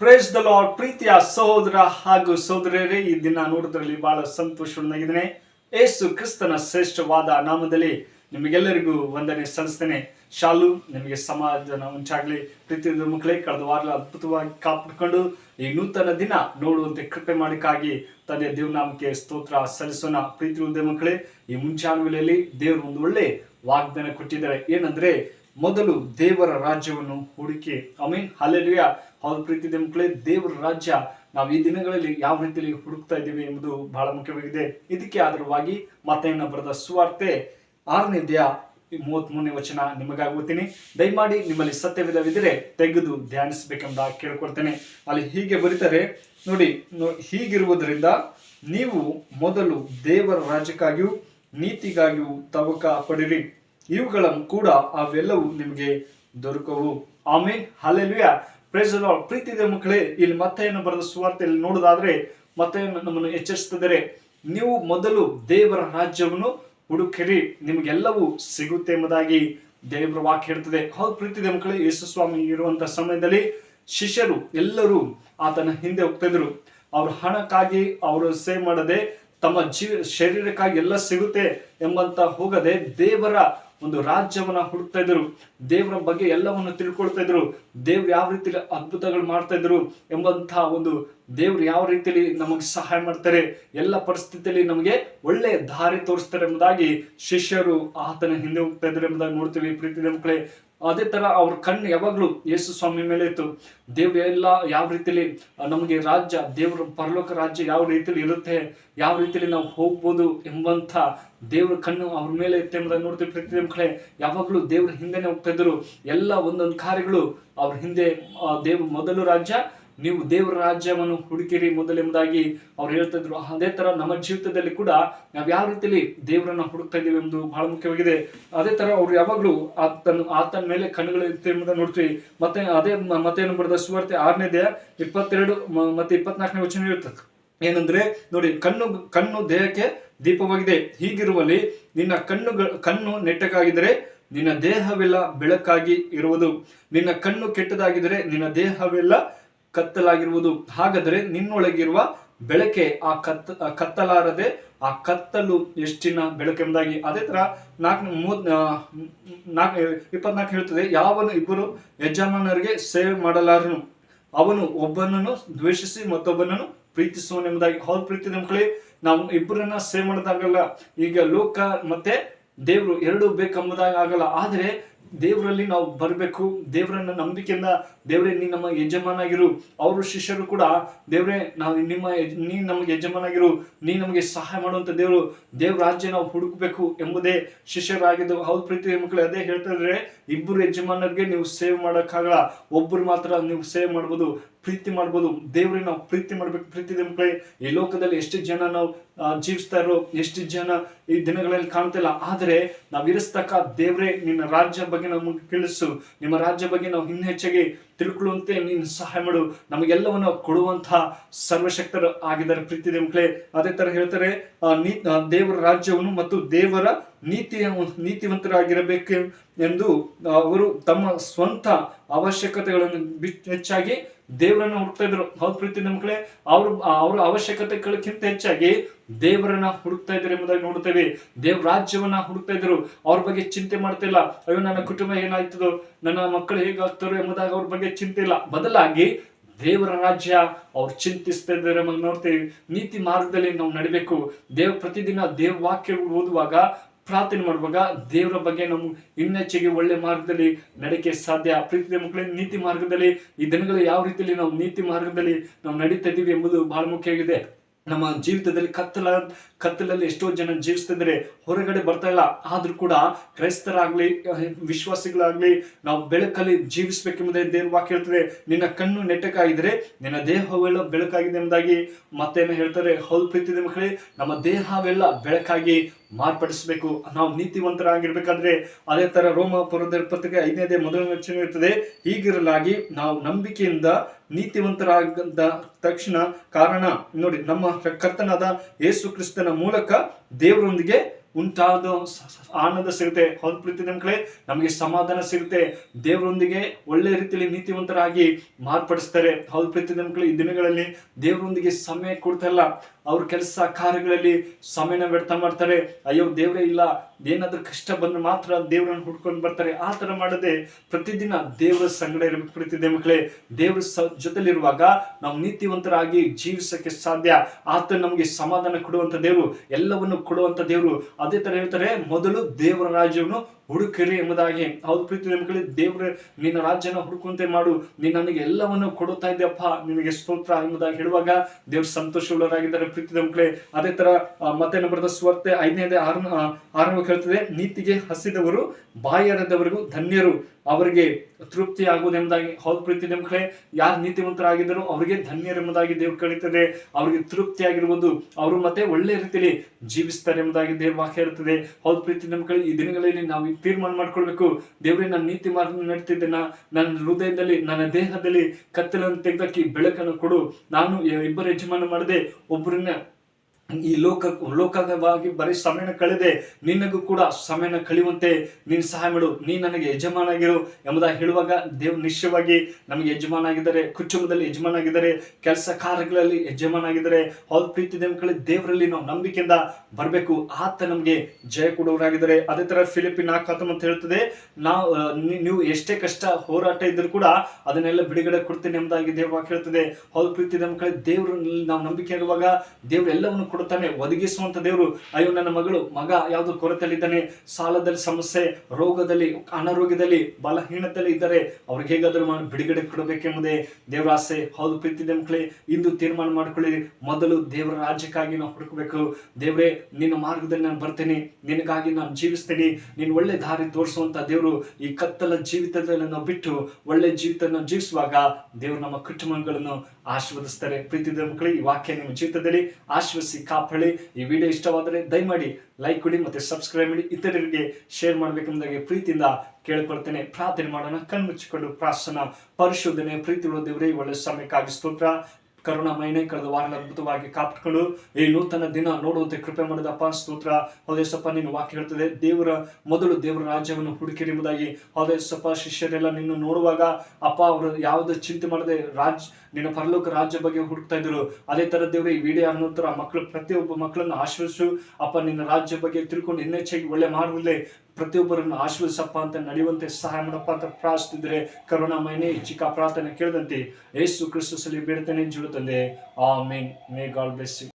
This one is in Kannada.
ಪ್ರೇಸ್ ದ ಲಾರ್ಡ್ ಪ್ರೀತಿಯ ಸಹೋದರ ಹಾಗೂ ಸಹೋದರರೇ ಈ ದಿನ ನೋಡೋದ್ರಲ್ಲಿ ಬಹಳ ಸಂತೋಷವಾಗಿದ್ದೇನೆ ಏಸು ಕ್ರಿಸ್ತನ ಶ್ರೇಷ್ಠವಾದ ನಾಮದಲ್ಲಿ ನಿಮಗೆಲ್ಲರಿಗೂ ವಂದನೆ ಸಲ್ಲಿಸ್ತೇನೆ. ಶಾಲು ನಿಮಗೆ ಸಮಾಧಾನ ಉಂಟಾಗಲಿ. ಪ್ರೀತಿಯ ಮಕ್ಕಳೇ, ಕಳೆದ ವಾರ ಅದ್ಭುತವಾಗಿ ಕಾಪಾಡಿಕೊಂಡು ಈ ನೂತನ ದಿನ ನೋಡುವಂತೆ ಕೃಪೆ ಮಾಡಿಕಾಗಿ ತಂದೆ ದೇವನಾಮಕ್ಕೆ ಸ್ತೋತ್ರ ಸಲ್ಲಿಸೋಣ. ಪ್ರೀತಿ ಮಕ್ಕಳೇ, ಈ ಮುಂಚಾನ ದೇವರು ಒಂದು ಒಳ್ಳೆ ವಾಗ್ದಾನ ಕೊಟ್ಟಿದ್ದಾರೆ. ಏನಂದ್ರೆ ಮೊದಲು ದೇವರ ರಾಜ್ಯವನ್ನು ಹುಡುಕಿ. ಐ ಹಲ್ಲೆಲುಯ. ಹೌದು ಪ್ರೀತಿ ಮಕ್ಕಳೇ, ದೇವರ ರಾಜ್ಯ ನಾವು ಈ ದಿನಗಳಲ್ಲಿ ಯಾವ ರೀತಿಯಲ್ಲಿ ಹುಡುಕ್ತಾ ಇದ್ದೀವಿ ಎಂಬುದು ಬಹಳ ಮುಖ್ಯವಾಗಿದೆ. ಇದಕ್ಕೆ ಆಧಾರವಾಗಿ ಮತೆಯನ್ನ ಬರೆದ ಸುವಾರ್ತೆ ಆರನೇ ಅಧ್ಯಾಯ ಮೂವತ್ತ್ ಮೂರನೇ ವಚನ ನಿಮಗಾಗಿ ಓದ್ತೀನಿ ದಯಮಾಡಿ ನಿಮ್ಮಲ್ಲಿ ಸತ್ಯವಿಧವಿದ್ದರೆ ತೆಗೆದು ಧ್ಯಾನಿಸಬೇಕೆಂಬ ಕೇಳ್ಕೊಳ್ತೇನೆ. ಅಲ್ಲಿ ಹೀಗೆ ಬರೀತಾರೆ, ನೋಡಿ ಹೀಗಿರುವುದರಿಂದ ನೀವು ಮೊದಲು ದೇವರ ರಾಜ್ಯಕ್ಕಾಗಿಯೂ ನೀತಿಗಾಗಿಯೂ ತವಕ ಪಡಿರಿ ಇವುಗಳನ್ನು ಕೂಡ ಅವೆಲ್ಲವೂ ನಿಮಗೆ ದೊರಕವು. ಆಮೇನ್. ಹಲ್ಲೆಲುಯ. ಪ್ರೈಸ್ ಪ್ರೀತಿದ ಮಕ್ಕಳೇ, ಇಲ್ಲಿ ಮತ್ತೆ ಏನು ಬರೆದ ಸುವಾರ್ತೆಯಲ್ಲಿ ನೋಡೋದಾದ್ರೆ ಮತ್ತೆ ನಮ್ಮನ್ನು ಎಚ್ಚರಿಸುತ್ತಿದ್ದಾರೆ. ನೀವು ಮೊದಲು ದೇವರ ರಾಜ್ಯವನ್ನು ಹುಡುಕಿರಿ. ನಿಮಗೆಲ್ಲವೂ ಸಿಗುತ್ತೆ ಎಂಬುದಾಗಿ ದೇವರ ವಾಕ್ಯ ಹೇಳ್ತದೆ. ಹೌದು ಪ್ರೀತಿದ ಮಕ್ಕಳೇ ಯೇಸು ಸ್ವಾಮಿ ಇರುವಂತ ಸಮಯದಲ್ಲಿ ಶಿಷ್ಯರು ಎಲ್ಲರೂ ಆತನ ಹಿಂದೆ ಹೋಗ್ತಿದ್ರು. ಅವ್ರ ಹಣಕ್ಕಾಗಿ, ಅವರು ಸೇವ್ ಮಾಡದೆ, ತಮ್ಮ ಜೀವ ಶರೀರಕ್ಕಾಗಿ ಎಲ್ಲ ಸಿಗುತ್ತೆ ಎಂಬಂತ ಹೋಗದೆ ದೇವರ ಒಂದು ರಾಜ್ಯವನ್ನ ಹುಡುಕ್ತಾ ಇದ್ರು ದೇವರ ಬಗ್ಗೆ ಎಲ್ಲವನ್ನು ತಿಳ್ಕೊಳ್ತಾ ಇದ್ರು ದೇವ್ರು ಯಾವ ರೀತಿ ಅದ್ಭುತಗಳು ಮಾಡ್ತಾ ಇದ್ರು ಎಂಬಂತಹ ಒಂದು ದೇವ್ರು ಯಾವ ರೀತಿಯಲ್ಲಿ ನಮಗೆ ಸಹಾಯ ಮಾಡ್ತಾರೆ, ಎಲ್ಲ ಪರಿಸ್ಥಿತಿಯಲ್ಲಿ ನಮಗೆ ಒಳ್ಳೆ ದಾರಿ ತೋರಿಸ್ತಾರೆ ಎಂಬುದಾಗಿ ಶಿಷ್ಯರು ಆತನ ಹಿಂದೆ ಹೋಗ್ತಾ ಇದ್ರು ಎಂಬುದಾಗಿ ನೋಡ್ತೀವಿ. ಪ್ರೀತಿ ಮಕ್ಕಳೇ ಅದೇ ತರ ಅವ್ರ ಕಣ್ಣು ಯಾವಾಗಲೂ ಯೇಸು ಸ್ವಾಮಿ ಮೇಲೆ ಇತ್ತು. ದೇವ್ರು ಎಲ್ಲ ಯಾವ ರೀತಿಲಿ ನಮಗೆ ರಾಜ್ಯ, ದೇವ್ರ ಪರಲೋಕ ರಾಜ್ಯ ಯಾವ ರೀತಿಲಿ ಇರುತ್ತೆ, ಯಾವ ರೀತಿಲಿ ನಾವು ಹೋಗ್ಬೋದು ಎಂಬಂತ ದೇವ್ರ ಕಣ್ಣು ಅವ್ರ ಮೇಲೆ ಇತ್ತು ಎಂಬುದನ್ನು ನೋಡ್ತೀವಿ ಪ್ರತಿ ಕಡೆ ಯಾವಾಗಲೂ ದೇವ್ರ ಹಿಂದೆನೆ ಹೋಗ್ತಾ ಇದ್ರು ಎಲ್ಲ ಒಂದೊಂದು ಕಾರ್ಯಗಳು ಅವ್ರ ಹಿಂದೆ ದೇವ್ರ ದೇವ್ ಮೊದಲು ರಾಜ್ಯ ನೀವು ದೇವರ ರಾಜ್ಯವನ್ನು ಹುಡುಕಿರಿ ಮೊದಲೆಂಬುದಾಗಿ ಅವ್ರು ಹೇಳ್ತಾ ಇದ್ರು. ಅದೇ ತರ ನಮ್ಮ ಜೀವಿತದಲ್ಲಿ ಕೂಡ ನಾವು ಯಾವ ರೀತಿಯಲ್ಲಿ ದೇವರನ್ನ ಹುಡುಕ್ತಾ ಇದ್ದೀವಿ ಎಂಬುದು ಬಹಳ ಮುಖ್ಯವಾಗಿದೆ. ಅದೇ ತರ ಅವ್ರು ಯಾವಾಗ್ಲೂ ಆತನ ಆತನ ಮೇಲೆ ಕಣ್ಣುಗಳು ಇರುತ್ತೆ ಎಂಬುದನ್ನು ನೋಡ್ತೀವಿ. ಮತ್ತೆ ಅದೇ ಮತ್ತೇನು ಬರೆದ ಸುವಾರ್ತೆ ಆರನೇ ಇಪ್ಪತ್ತೆರಡು ಮತ್ತೆ ಇಪ್ಪತ್ನಾಲ್ಕನೇ ವಚನ ಇರ್ತದೆ ಏನಂದ್ರೆ, ನೋಡಿ, ಕಣ್ಣು ಕಣ್ಣು ದೇಹಕ್ಕೆ ದೀಪವಾಗಿದೆ. ಹೀಗಿರುವಲ್ಲಿ ನಿನ್ನ ಕಣ್ಣುಗಳ ಕಣ್ಣು ನೆಟ್ಟಕ್ಕಾಗಿದ್ರೆ ನಿನ್ನ ದೇಹವೆಲ್ಲ ಬೆಳಕಾಗಿ ಇರುವುದು. ನಿನ್ನ ಕಣ್ಣು ಕೆಟ್ಟದಾಗಿದ್ದರೆ ನಿನ್ನ ದೇಹವೆಲ್ಲ ಕತ್ತಲಾಗಿರುವುದು. ಹಾಗಾದರೆ ನಿನ್ನೊಳಗಿರುವ ಬೆಳಕೆ ಆ ಕತ್ತ ಕತ್ತಲಾರದೆ ಆ ಕತ್ತಲು ಎಷ್ಟಿನ ಬೆಳಕೆಂಬುದಾಗಿ ಅದೇ ತರ ನಾಲ್ಕು, ಮೂವತ್ ನಾಲ್ಕು, ಇಪ್ಪತ್ನಾಲ್ಕು ಹೇಳ್ತದೆ ಯಾವನು ಇಬ್ಬರು ಯಜಮಾನರಿಗೆ ಸೇವೆ ಮಾಡಲಾರನು? ಅವನು ಒಬ್ಬನನ್ನು ದ್ವೇಷಿಸಿ ಮತ್ತೊಬ್ಬನನ್ನು ಪ್ರೀತಿಸುವನೆಂಬುದಾಗಿ ಹೌದು ಪ್ರೀತಿ ಮಕ್ಕಳೇ, ನಾವು ಇಬ್ಬರನ್ನ ಸೇವೆ ಮಾಡೋದಾಗಲ್ಲ ಈಗ ಲೋಕ ಮತ್ತೆ ದೇವರು ಎರಡು ಬೇಕೆಂಬುದಾಗಿ ಆಗಲ್ಲ. ಆದರೆ ದೇವರಲ್ಲಿ ನಾವು ಬರಬೇಕು. ದೇವರನ್ನ ನಂಬಿಕೆಯಿಂದ ದೇವರೇ, ನೀ ನಮ್ಮ ಯಜಮಾನಾಗಿರು. ಅವರು ಶಿಷ್ಯರು ಕೂಡ, ದೇವರೇ, ನಾವು ನಿಮ್ಮ ನೀ ನಮಗೆ ಯಜಮಾನಾಗಿರು. ನೀ ನಮಗೆ ಸಹಾಯ ಮಾಡುವಂಥ ದೇವರು. ದೇವ್ರ ರಾಜ್ಯ ನಾವು ಹುಡುಕಬೇಕು ಎಂಬುದೇ ಶಿಷ್ಯರಾಗಿದ್ದು. ಹೌದು ಪ್ರೀತಿ ಮಕ್ಕಳು, ಅದೇ ಹೇಳ್ತಾ ಇದ್ರೆ, ಇಬ್ಬರು ಯಜಮಾನರಿಗೆ ನೀವು ಸೇವ್ ಮಾಡೋಕ್ಕಾಗಲ್ಲ. ಒಬ್ಬರು ಮಾತ್ರ ನೀವು ಸೇವ್ ಮಾಡ್ಬೋದು. ಪ್ರೀತಿ ಮಾಡ್ಬೋದು. ದೇವ್ರಿಗೆ ನಾವು ಪ್ರೀತಿ ಮಾಡ್ಬೇಕು. ಪ್ರೀತಿ ಮಕ್ಕಳೇ, ಈ ಲೋಕದಲ್ಲಿ ಎಷ್ಟು ಜನ ನಾವು ಜೀವಿಸ್ತಾ ಇರೋ, ಎಷ್ಟು ಜನ ಈ ದಿನಗಳಲ್ಲಿ ಕಾಣ್ತಿಲ್ಲ ಆದರೆ ನಾವು ಇರಿಸ್ತಕ್ಕ ದೇವ್ರೆ ನಿನ್ನ ರಾಜ್ಯ ಬಗ್ಗೆ ನಮಗೆ ತಿಳಿಸು. ನಿಮ್ಮ ರಾಜ್ಯ ಬಗ್ಗೆ ನಾವು ಇನ್ನು ಹೆಚ್ಚಾಗಿ ತಿಳ್ಕೊಳ್ಳುವಂತೆ ನೀನು ಸಹಾಯ ಮಾಡು. ನಮಗೆಲ್ಲವನ್ನು ಕೊಡುವಂತಹ ಸರ್ವಶಕ್ತರು ಆಗಿದ್ದಾರೆ. ಪ್ರೀತಿ ಮಕ್ಕಳೇ, ಅದೇ ತರ ಹೇಳ್ತಾರೆ ನೀ ದೇವರ ರಾಜ್ಯವನ್ನು ಮತ್ತು ದೇವರ ನೀತಿಯ, ನೀತಿವಂತರಾಗಿರಬೇಕು ಎಂದು ಅವರು ತಮ್ಮ ಸ್ವಂತ ಅವಶ್ಯಕತೆಗಳನ್ನು ಹೆಚ್ಚಾಗಿ ದೇವರನ್ನು ಹುಡುಕ್ತಾ ಇದ್ರು ಹೌದು ಪ್ರೀತಿ ಮಕ್ಕಳೇ, ಅವ್ರ ಅವರ ಅವಶ್ಯಕತೆಗಳಕ್ಕಿಂತ ಹೆಚ್ಚಾಗಿ ದೇವರನ್ನ ಹುಡುಕ್ತಾ ಇದ್ದಾರೆ ಎಂಬುದಾಗಿ ನೋಡುತ್ತೇವೆ. ದೇವ್ರ ರಾಜ್ಯವನ್ನ ಹುಡುಕ್ತಾ ಇದ್ರು ಅವ್ರ ಬಗ್ಗೆ ಚಿಂತೆ ಮಾಡ್ತಿಲ್ಲ ಅಯ್ಯೋ, ನನ್ನ ಕುಟುಂಬ ಏನಾಯ್ತದೋ? ನನ್ನ ಮಕ್ಕಳು ಹೇಗಾಗ್ತಾರೋ ಎಂಬುದಾಗಿ ಅವ್ರ ಬಗ್ಗೆ ಚಿಂತೆ ಇಲ್ಲ. ಬದಲಾಗಿ ದೇವರ ರಾಜ್ಯ ಅವ್ರು ಚಿಂತಿಸ್ತಾ ಇದ್ದಾರೆ ಎಂಬುದು ನೋಡ್ತೇವೆ. ನೀತಿ ಮಾರ್ಗದಲ್ಲಿ ನಾವು ನಡಿಬೇಕು. ದೇವ್ ಪ್ರತಿದಿನ ದೇವ್ ವಾಕ್ಯ ಓದುವಾಗ, ಪ್ರಾರ್ಥನೆ ಮಾಡುವಾಗ ದೇವರ ಬಗ್ಗೆ ನಾವು ಇನ್ನೆಚ್ಚಿಗೆ ಒಳ್ಳೆ ಮಾರ್ಗದಲ್ಲಿ ನಡೆಕೆ ಸಾಧ್ಯ. ಪ್ರೀತಿಯ ಮಕ್ಕಳೇ, ನೀತಿ ಮಾರ್ಗದಲ್ಲಿ ಈ ದಿನಗಳು ಯಾವ ರೀತಿಯಲ್ಲಿ ನಾವು ನೀತಿ ಮಾರ್ಗದಲ್ಲಿ ನಾವು ನಡೀತಾ ಇದ್ದೀವಿ ಎಂಬುದು ಬಹಳ ಮುಖ್ಯವಾಗಿದೆ. ನಮ್ಮ ಜೀವಿತದಲ್ಲಿ ಕತ್ತಲ, ಕತ್ತಲಲ್ಲಿ ಎಷ್ಟೋ ಜನ ಜೀವಿಸ್ತಿದ್ರೆ ಹೊರಗಡೆ ಬರ್ತಾ ಇಲ್ಲ. ಆದ್ರೂ ಕೂಡ ಕ್ರೈಸ್ತರಾಗ್ಲಿ, ವಿಶ್ವಾಸಿಗಳಾಗಲಿ, ನಾವು ಬೆಳಕಲ್ಲಿ ಜೀವಿಸ್ಬೇಕೆಂಬುದೇ ದೇವ್ರ ವಾಕ್ಯ ಹೇಳ್ತದೆ. ನಿನ್ನ ಕಣ್ಣು ನೆಟ್ಟಕ್ಕಾಗಿದ್ರೆ ನಿನ್ನ ದೇಹವೆಲ್ಲ ಬೆಳಕಾಗಿದೆ ಎಂಬುದಾಗಿ ಮತ್ತೇನು ಹೇಳ್ತಾರೆ? ಹೌದು ಪ್ರೀತಿದೆ ಮಕ್ಕಳೇ, ನಮ್ಮ ದೇಹವೆಲ್ಲ ಬೆಳಕಾಗಿ ಮಾರ್ಪಡಿಸಬೇಕು. ನಾವು ನೀತಿವಂತರಾಗಿರ್ಬೇಕಾದ್ರೆ ಅದೇ ತರ ರೋಮ ಪುರದ ಪತ್ರಿಕೆ ಐದನೇದೇ ಮೊದಲನೇ ವಚನ ಇರ್ತದೆ, ಹೀಗಿರಲಾಗಿ ನಾವು ನಂಬಿಕೆಯಿಂದ ನೀತಿವಂತರಾದ ತಕ್ಷಣ ಕಾರಣ, ನೋಡಿ, ನಮ್ಮ ಕರ್ತನಾದ ಯೇಸು ಕ್ರಿಸ್ತನ ಮೂಲಕ ದೇವರೊಂದಿಗೆ ಉಂಟಾದ ಆನಂದ ಸಿಗುತ್ತೆ. ಹೌದು ಪ್ರೀತಿ ಮಕ್ಕಳೇ ನಮಗೆ ಸಮಾಧಾನ ಸಿಗುತ್ತೆ. ದೇವರೊಂದಿಗೆ ಒಳ್ಳೆ ರೀತಿಯಲ್ಲಿ ನೀತಿವಂತರಾಗಿ ಮಾರ್ಪಡಿಸ್ತಾರೆ. ಹೌದು ಪ್ರೀತಿ ನಮ್ಗಳು ಈ ದಿನಗಳಲ್ಲಿ ದೇವರೊಂದಿಗೆ ಸಮಯ ಕೊಡ್ತಾ ಅವ್ರ ಕೆಲಸ ಕಾರ್ಯಗಳಲ್ಲಿ ಸಮಯನ ವ್ಯರ್ಥ ಮಾಡ್ತಾರೆ. ಅಯ್ಯೋ, ದೇವರೇ ಇಲ್ಲ. ಏನಾದರೂ ಕಷ್ಟ ಬಂದ್ರೆ ಮಾತ್ರ ದೇವರನ್ನು ಹುಡ್ಕೊಂಡು ಬರ್ತಾರೆ. ಆ ಥರ ಮಾಡದೆ ಪ್ರತಿದಿನ ದೇವರ ಸಂಗಡ ಇರಬೇಕು ಪ್ರೀತಿದೆ ಮಕ್ಕಳೇ. ದೇವರ ಸ ಜೊತೆಲಿರುವಾಗ ನಾವು ನೀತಿವಂತರಾಗಿ ಜೀವಿಸಕ್ಕೆ ಸಾಧ್ಯ. ಆತ ನಮಗೆ ಸಮಾಧಾನ ಕೊಡುವಂತ ದೇವರು, ಎಲ್ಲವನ್ನು ಕೊಡುವಂತ ದೇವರು. ಅದೇ ತರ ಹೇಳ್ತಾರೆ, ಮೊದಲು ದೇವರ ರಾಜ್ಯವನ್ನು ಹುಡುಕಿರಿ ಎಂಬುದಾಗಿ. ಹೌದು ಪ್ರೀತಿ ಮಕ್ಕಳೇ, ದೇವರ ನಿನ್ನ ರಾಜ್ಯನ ಹುಡುಕುವಂತೆ ಮಾಡು. ನೀನು ನನಗೆ ಎಲ್ಲವನ್ನು ಕೊಡುತ್ತಾ ಇದ್ದೆಯಪ್ಪ ನಿನಗೆ ಸ್ತೋತ್ರ ಎಂಬುದಾಗಿ ಹೇಳುವಾಗ ದೇವ್ರು ಸಂತೋಷವುಳ್ಳವರಾಗಿದ್ದಾರೆ. ಪ್ರೀತಿ ಮಕ್ಕಳೇ, ಅದೇ ತರ ಮತ್ತೇನು ಮತ್ತೆ ಸ್ವರ್ತೆ ಐದನೇದೇ ಆರ್ ಆರಂಭ ಹೇಳ್ತದೆ ನೀತಿಗೆ ಹಸಿದವರು, ಬಾಯರದವರಿಗೂ ಧನ್ಯರು. ಅವರಿಗೆ ತೃಪ್ತಿ ಆಗುವುದೆಂಬುದಾಗಿ ಹೌದು ಪ್ರೀತಿ ಮಕ್ಕಳೇ ಯಾರು ನೀತಿವಂತರಾಗಿದ್ದರೂ ಅವರಿಗೆ ಧನ್ಯರೆಂಬುದಾಗಿ ದೇವ್ರು ಕಳೀತದೆ ಅವರಿಗೆ ತೃಪ್ತಿ ಆಗಿರುವುದು ಅವರು ಮತ್ತೆ ಒಳ್ಳೆ ರೀತಿಯಲ್ಲಿ ಜೀವಿಸ್ತಾರೆ ಎಂಬುದಾಗಿ ದೇವ್ ವಾಕ್ಯ ಇರುತ್ತದೆ ಹೌದು ಪ್ರೀತಿ ಮಕ್ಕಳೇ ಈ ದಿನಗಳಲ್ಲಿ ನಾವು ತೀರ್ಮಾನ ಮಾಡ್ಕೊಳ್ಬೇಕು. ದೇವರೇ ನನ್ನ ನೀತಿ ಮಾರ್ಗ ನಡ್ತಿದ್ದೇನ ನನ್ನ ಹೃದಯದಲ್ಲಿ, ನನ್ನ ದೇಹದಲ್ಲಿ ಕತ್ತಲನ್ನು ತೆಗೆದಕ್ಕೆ ಬೆಳಕನ್ನು ಕೊಡು. ನಾನು ಇಬ್ಬರು ಯಜಮಾನ ಮಾಡದೆ, ಒಬ್ಬರನ್ನ ಈ ಲೋಕ, ಲೋಕವಾಗಿ ಬರೀ ಸಮಯನ ಕಳೆದೆ, ನಿನಗೂ ಕೂಡ ಸಮಯನ ಕಳೆಯುವಂತೆ ನೀನು ಸಹಾಯ ಮಾಡು ನೀ ನನಗೆ ಯಜಮಾನ ಆಗಿರು ಎಂಬುದಾಗಿ ಹೇಳುವಾಗ ದೇವ್ ನಿಶ್ಚಯವಾಗಿ ನಮಗೆ ಯಜಮಾನ ಆಗಿದ್ದಾರೆ ಕುಟುಂಬದಲ್ಲಿ ಯಜಮಾನ ಆಗಿದ್ದಾರೆ ಕೆಲಸ ಕಾರ್ಯಗಳಲ್ಲಿ ಯಜಮಾನ ಆಗಿದ್ದಾರೆ ಹೌದ್ ಪ್ರೀತಿ ಮಕ್ಕಳೇ ದೇವರಲ್ಲಿ ನಾವು ನಂಬಿಕೆಯಿಂದ ಬರಬೇಕು, ಆತ ನಮಗೆ ಜಯ ಕೊಡುವರಾಗಿದ್ದಾರೆ ಅದೇ ತರ ಫಿಲಿಪಿ ನಾಲ್ಕು ಅಂತ ಹೇಳ್ತದೆ ನಾವು ನೀವು ಎಷ್ಟೇ ಕಷ್ಟ, ಹೋರಾಟ ಇದ್ದರೂ ಕೂಡ ಅದನ್ನೆಲ್ಲ ಬಿಡುಗಡೆ ಕೊಡ್ತೇನೆ ಎಂಬುದಾಗಿ ವಾಕ್ಯ ಹೇಳ್ತದೆ ಹೌದ್ ಪ್ರೀತಿ ಮಕ್ಕಳೇ ದೇವರಲ್ಲಿ ನಾವು ನಂಬಿಕೆ ಇರುವಾಗ ದೇವ್ರು ಎಲ್ಲವನ್ನು ಕೊಡುತ್ತಾನೆ, ಒದಗಿಸುವಂತ ದೇವರು. ಅಯ್ಯೋ, ನನ್ನ ಮಗಳು, ಮಗ ಯಾವುದು ಕೊರತೆಯಲ್ಲಿದ್ದಾನೆ, ಸಾಲದಲ್ಲಿ ಸಮಸ್ಯೆ, ರೋಗದಲ್ಲಿ, ಅನಾರೋಗ್ಯದಲ್ಲಿ ಬಲಹೀನತೆಯಲ್ಲಿ ಇದ್ದರೆ. ಅವ್ರಿಗೆ ಹೇಗಾದರೂ ಬಿಡುಗಡೆ ಕೊಡಬೇಕೆಂಬುದೇ ದೇವರ ಆಸೆ. ಹೌದು ಪ್ರೀತಿ ಮಕ್ಕಳೇ, ಇಂದು ತೀರ್ಮಾನ ಮಾಡ್ಕೊಳ್ಳಿ. ಮೊದಲು ದೇವರ ರಾಜ್ಯಕ್ಕಾಗಿ ನಾವು ಹುಡುಕಬೇಕು. ದೇವರೇ, ನಿನ್ನ ಮಾರ್ಗದಲ್ಲಿ ನಾನು ಬರ್ತೇನೆ, ನಿನಗಾಗಿ ನಾನು ಜೀವಿಸ್ತೇನೆ. ನೀನು ಒಳ್ಳೆ ದಾರಿ ತೋರಿಸುವಂತ ದೇವರು ಈ ಕತ್ತಲ ಜೀವಿತದಲ್ಲಿ ನಾವು ಬಿಟ್ಟು ಒಳ್ಳೆ ಜೀವಿತ ಜೀವಿಸುವಾಗ ದೇವರು ನಮ್ಮ ಕುಟುಂಬಗಳನ್ನು ಆಶೀರ್ವದಿಸ್ತಾರೆ. ಪ್ರೀತಿ ಮಕ್ಕಳು, ಈ ವಾಕ್ಯ ನಿಮ್ಮ ಜೀವಿತದಲ್ಲಿ ಆಶೀರ್ವದಿಸಿ ಕಾಪಾಡಿ ಈ ವಿಡಿಯೋ ಇಷ್ಟವಾದರೆ ದಯಮಾಡಿ ಲೈಕ್ ಕೊಡಿ ಮತ್ತೆ ಸಬ್ಸ್ಕ್ರೈಬ್ ಮಾಡಿ ಇತರರಿಗೆ ಶೇರ್ ಮಾಡಬೇಕೆಂಬುದಾಗಿ ಪ್ರೀತಿಯಿಂದ ಕೇಳಿಕೊಳ್ತೇನೆ. ಪ್ರಾರ್ಥನೆ ಮಾಡೋಣ, ಕಣ್ಮುಚ್ಚಿಕೊಂಡು ಪ್ರಾರ್ಥನಾ, ಪರಿಶೋಧನೆ ಪ್ರೀತಿ ಉಳ್ಳ ದೇವರೇ ಒಳ್ಳೆ ಸಮಯಕ್ಕಾಗಿ ಸ್ತೋತ್ರ. ಕರುಣಾಮಯನೇ ಕಳೆದ ವಾರ ಅದ್ಭುತವಾಗಿ ಕಾಪ್ಟ್ಗಳು ಈ ನೂತನ ದಿನ ನೋಡುವಂತೆ ಕೃಪೆ ಮಾಡಿದಪ್ಪ. ಸ್ತೋತ್ರ. ಹೌದೇಸಪ್ಪ ನಿನ್ನ ವಾಕ್ಯ ಹೇಳ್ತದೆ, ದೇವರ ಮೊದಲು ದೇವರ ರಾಜ್ಯವನ್ನು ಹುಡುಕಿರಿ ಎಂಬುದಾಗಿ. ಹೌದೇಶಪ್ಪ ಶಿಷ್ಯರೆಲ್ಲ ನಿನ್ನ ನೋಡುವಾಗ, ಅಪ್ಪ, ಅವರು ಯಾವುದು ಚಿಂತೆ ಮಾಡದೆ ರಾಜ್, ನಿನ್ನ ಪರಲೋಕ ರಾಜ್ಯ ಬಗ್ಗೆ ಹುಡುಕ್ತಾ ಇದ್ರು ಅದೇ ತರ ದೇವರು, ಈ ವಿಡಿಯೋ ಅನ್ನೋತರ ಮಕ್ಕಳು, ಪ್ರತಿಯೊಬ್ಬ ಮಕ್ಕಳನ್ನು ಆಶ್ರಯಿಸು ಅಪ್ಪ, ನಿನ್ನ ರಾಜ್ಯ ಬಗ್ಗೆ ತಿಳ್ಕೊಂಡು ಇನ್ನೆಚ್ಚಾಗಿ ಒಳ್ಳೆ ಮಾರ್ಗದಲ್ಲಿ ಪ್ರತಿಯೊಬ್ಬರನ್ನು ಆಶೀರ್ವಸಪ್ಪ ಅಂತ ನಡೆಯುವಂತೆ ಸಹಾಯ ಮಾಡಪ್ಪ ಅಂತ ಪ್ರಾರ್ಥಿಸಿದ್ರೆ ಕರುಣಾಮಯನೇ ಚಿಕ್ಕ ಪ್ರಾರ್ಥನೆ ಕೇಳಿದಂತೆ ಯೇಸು ಕ್ರಿಸ್ತಸಲ್ಲಿ ಬೇಡ್ತಾನೆ ಜೀವ ತಂದೆ amen may God bless you